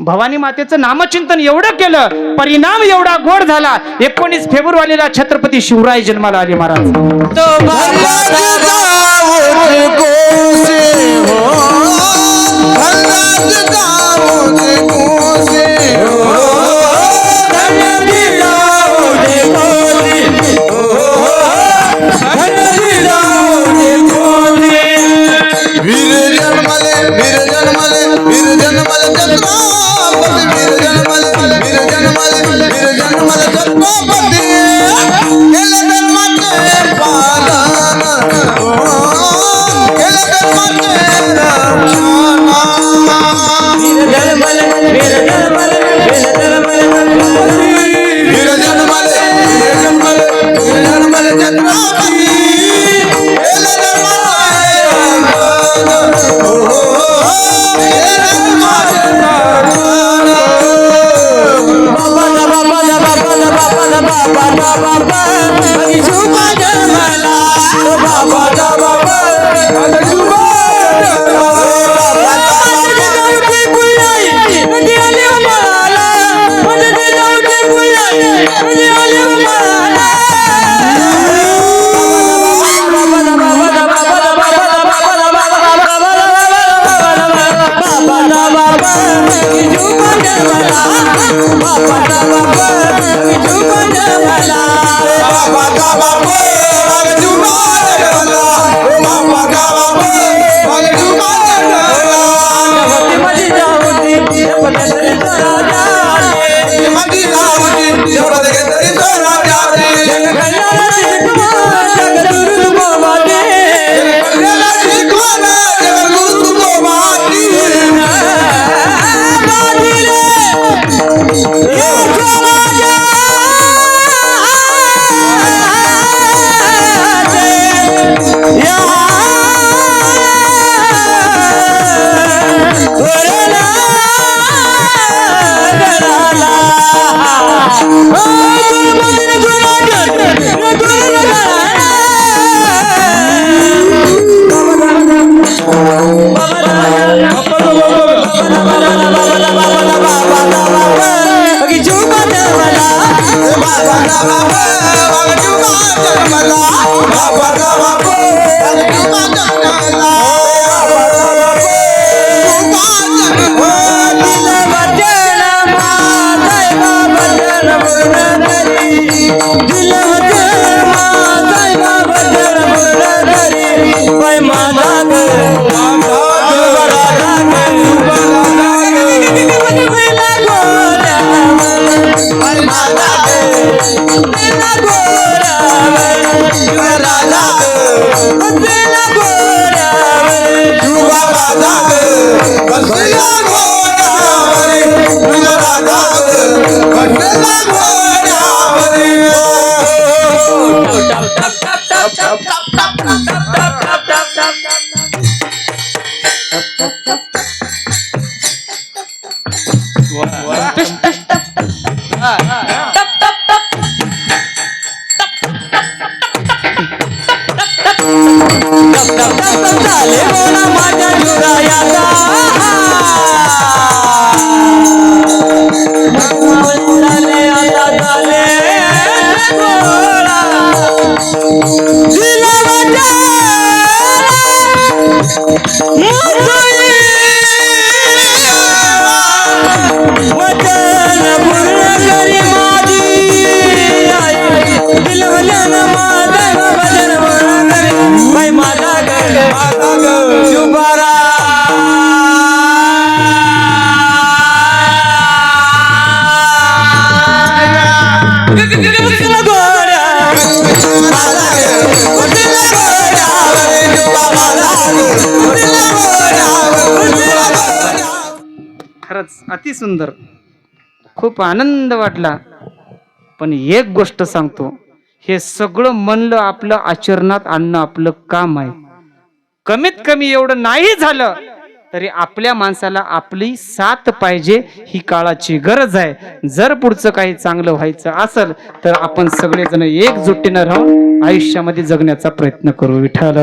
भवानी मातेचं नामचिंतन एवढं केलं परिणाम एवढा गोड झाला. एकोणीस फेब्रुवारीला छत्रपती शिवराय जन्माला आले महाराज. हो. हो. हो. वीर जन्मले वीर जन्मले वीर जन्मले छत्रपती वीर बाबा बाबा अंजुबा जन्मला बाबा दा बाबा अंजुबा Papa, Jesus. ज्वराला बसला घोड्यावर युवा राधा बसला घोड्यावर युवा राधा बसला घोड्यावर हा हा जन्मले खरंच अति सुंदर. खूप आनंद वाटला. पण एक गोष्ट सांगतो हे सगळं म्हणलं आपलं आचरणात आणणं आपलं काम आहे. कमीत कमी एवढं नाही झालं तरी आपल्या माणसाला आपली साथ पाहिजे ही काळाची गरज आहे. जर पुढचं काही चांगलं व्हायचं असेल तर आपण सगळेजण एकजुटीनं राहून आयुष्यामध्ये जगण्याचा प्रयत्न करू. विठाल